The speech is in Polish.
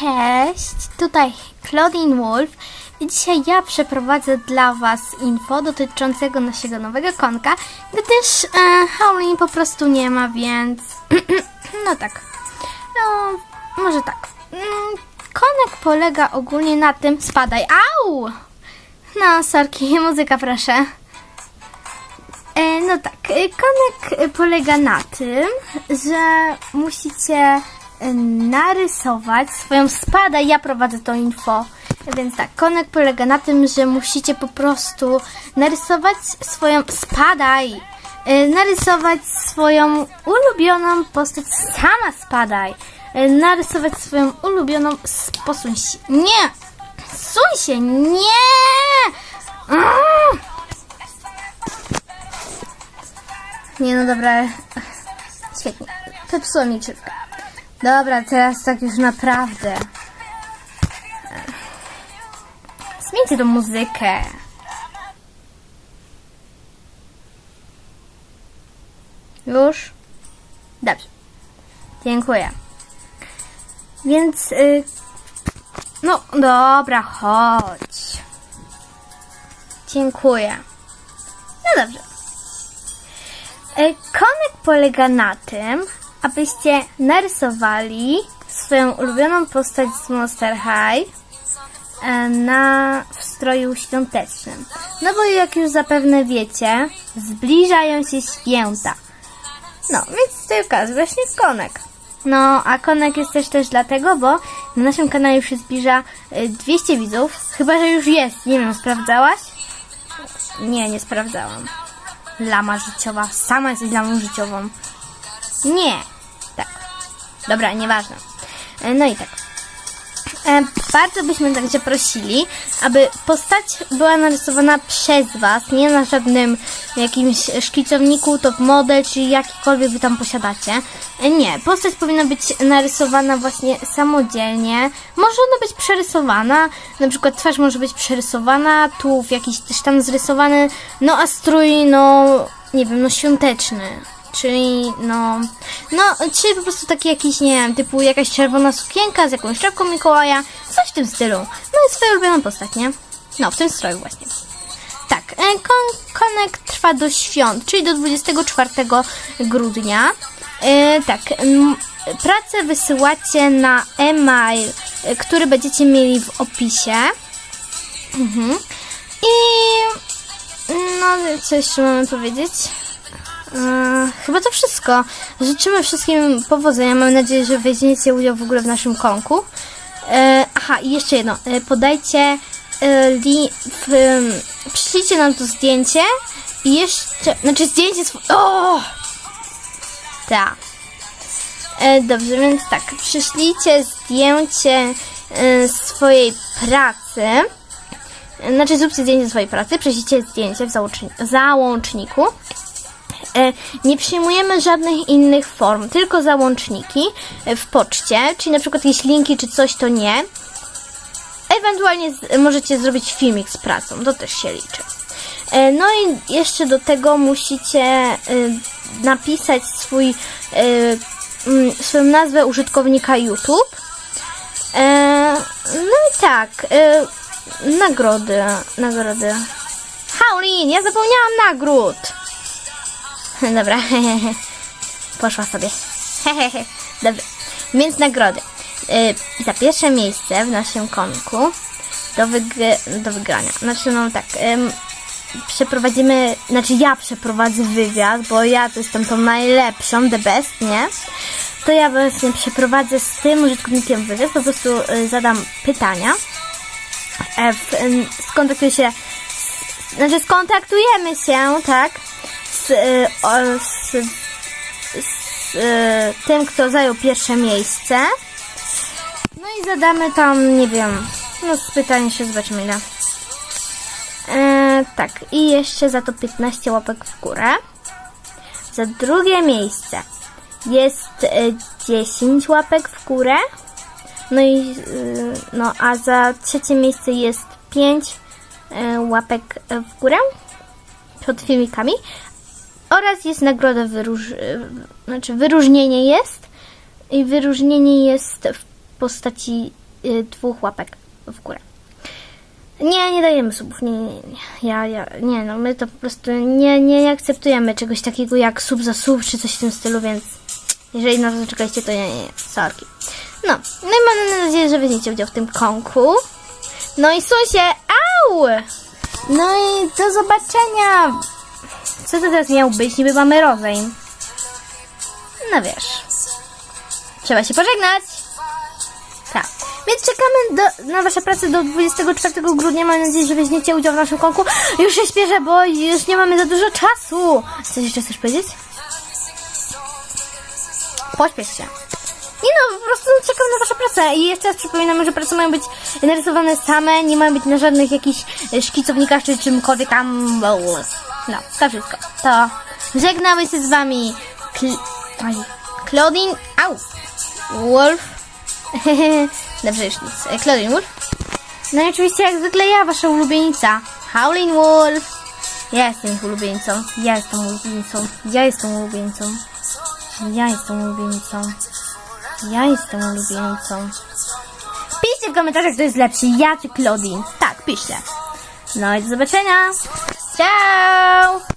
Cześć, tutaj Claudine Wolf i dzisiaj ja przeprowadzę dla Was info dotyczącego naszego nowego konka, gdyż e, Halloween po prostu nie ma, więc no tak, no może tak. Mm, Konek polega ogólnie na tym, spadaj, au! No, sorki, muzyka proszę. E, No tak, konek polega na tym, że musicie narysować swoją spadaj, ja prowadzę to info. Więc tak, konek polega na tym, że musicie po prostu narysować swoją spadaj, e, narysować swoją ulubioną postać, sama spadaj, e, narysować swoją ulubioną, posuń się, nie, suń się, nie! Mm! Nie no dobra. Świetnie. Popsuła mi krzywkę. Dobra, teraz tak już naprawdę. Zmieńcie tą muzykę. Już? Dobrze. Dziękuję. Więc, y, no dobra, chodź. Dziękuję. No dobrze. E, Konek polega na tym, abyście narysowali swoją ulubioną postać z Monster High e, na w stroju świątecznym. No bo jak już zapewne wiecie, zbliżają się święta. No, więc tutaj okazuje właśnie konek. No, a konek jest też też dlatego, bo na naszym kanale już się zbliża e, 200 widzów. Chyba, że już jest. Nie wiem, sprawdzałaś? Nie, nie sprawdzałam. Lama życiowa. Sama jesteś lamą życiową. Nie. Dobra, nieważne. E, No i tak. E, Bardzo byśmy także prosili, aby postać była narysowana przez Was, nie na żadnym jakimś szkicowniku, top model, czy jakikolwiek Wy tam posiadacie. E, Nie, postać powinna być narysowana właśnie samodzielnie. Może ona być przerysowana, na przykład twarz może być przerysowana, tułów jakiś też tam zrysowany, no a strój, no nie wiem, no świąteczny. Czyli no, no, czyli po prostu taki jakiś, nie wiem, typu jakaś czerwona sukienka z jakąś czapką Mikołaja, coś w tym stylu. No i swoją ulubioną postać, nie? No, w tym stroju właśnie. Tak, e, kon, konek trwa do świąt, czyli do 24 grudnia. E, tak, pracę wysyłacie na e-mail, e, który będziecie mieli w opisie. Mhm. I no, co jeszcze mamy powiedzieć? Eee, chyba to wszystko. Życzymy wszystkim powodzenia. Mam nadzieję, że weźmiecie udział w ogóle w naszym konku. Eee, aha, i jeszcze jedno. Eee, podajcie e, li, w, em, przyślijcie nam to zdjęcie i jeszcze, znaczy zdjęcie O! Tak. E, dobrze, więc tak, przyślijcie zdjęcie e, swojej pracy. Znaczy, zróbcie zdjęcie swojej pracy, prześlijcie zdjęcie w załączni- załączniku. E, Nie przyjmujemy żadnych innych form, tylko załączniki e, w poczcie, czyli na przykład jakieś linki czy coś, to nie. Ewentualnie możecie zrobić filmik z pracą, to też się liczy. E, No i jeszcze do tego musicie napisać swój, mm, swoją nazwę użytkownika YouTube. No i tak, nagrody, nagrody. Haulin, ja zapomniałam nagród. Dobra, poszła sobie. Dobrze, więc nagrody. Y, za pierwsze miejsce w naszym konku do, wygr- do wygrania. Znaczy, no tak, przeprowadzimy, znaczy ja przeprowadzę wywiad, bo ja to jestem tą najlepszą, the best, nie? To ja właśnie przeprowadzę z tym użytkownikiem wywiad, po prostu y, zadam pytania. E, skontaktuję się, znaczy skontaktujemy się, tak? Z, y, z, z y, tym, kto zajął pierwsze miejsce. No i zadamy tam, nie wiem, no z pytań się zobaczymy ile. E, tak, i jeszcze za to 15 łapek w górę. Za drugie miejsce jest y, 10 łapek w górę. No i y, no, a za trzecie miejsce jest 5 y, łapek w górę pod filmikami. Oraz jest nagroda wyróż... znaczy wyróżnienie jest i wyróżnienie jest w postaci y, dwóch łapek w górę. Nie, nie dajemy subów, nie, nie, nie. Ja, ja, nie, no my to po prostu nie, nie akceptujemy czegoś takiego jak sub za sub czy coś w tym stylu, więc jeżeli na to zaczekaliście, to nie, nie, nie, sorki. No, no i mam nadzieję, że weźmiecie udział w tym konku. No i Susie, au! No i do zobaczenia! Co to teraz miał być? Niby mamy rozejm. No wiesz. Trzeba się pożegnać. Tak. Więc czekamy do, na Wasze prace do 24 grudnia. Mam nadzieję, że weźmiecie udział w naszym konku. Już się śpieszę, bo już nie mamy za dużo czasu. Coś jeszcze chcesz powiedzieć? Pośpiesz się. Nie no, po prostu czekam na Wasze prace. I jeszcze raz przypominamy, że prace mają być narysowane same, nie mają być na żadnych jakichś szkicownikach czy czymkolwiek tam. No, to wszystko. To żegnamy się z Wami. Oj, Claudine. Au! Wolf. Dobrze, już nic. E, Claudine Wolf. No i oczywiście jak zwykle ja, Wasza ulubienica. Howlin' Wolf. Ja jestem ich ulubieńcą. Ja jestem ulubieńcą. Ja jestem ulubieńcą. Ja jestem ulubieńcą. Ja jestem ulubieńcą. Piszcie w komentarzach, kto jest lepszy, ja czy Claudine. Tak, piszcie. No i do zobaczenia. Tchau!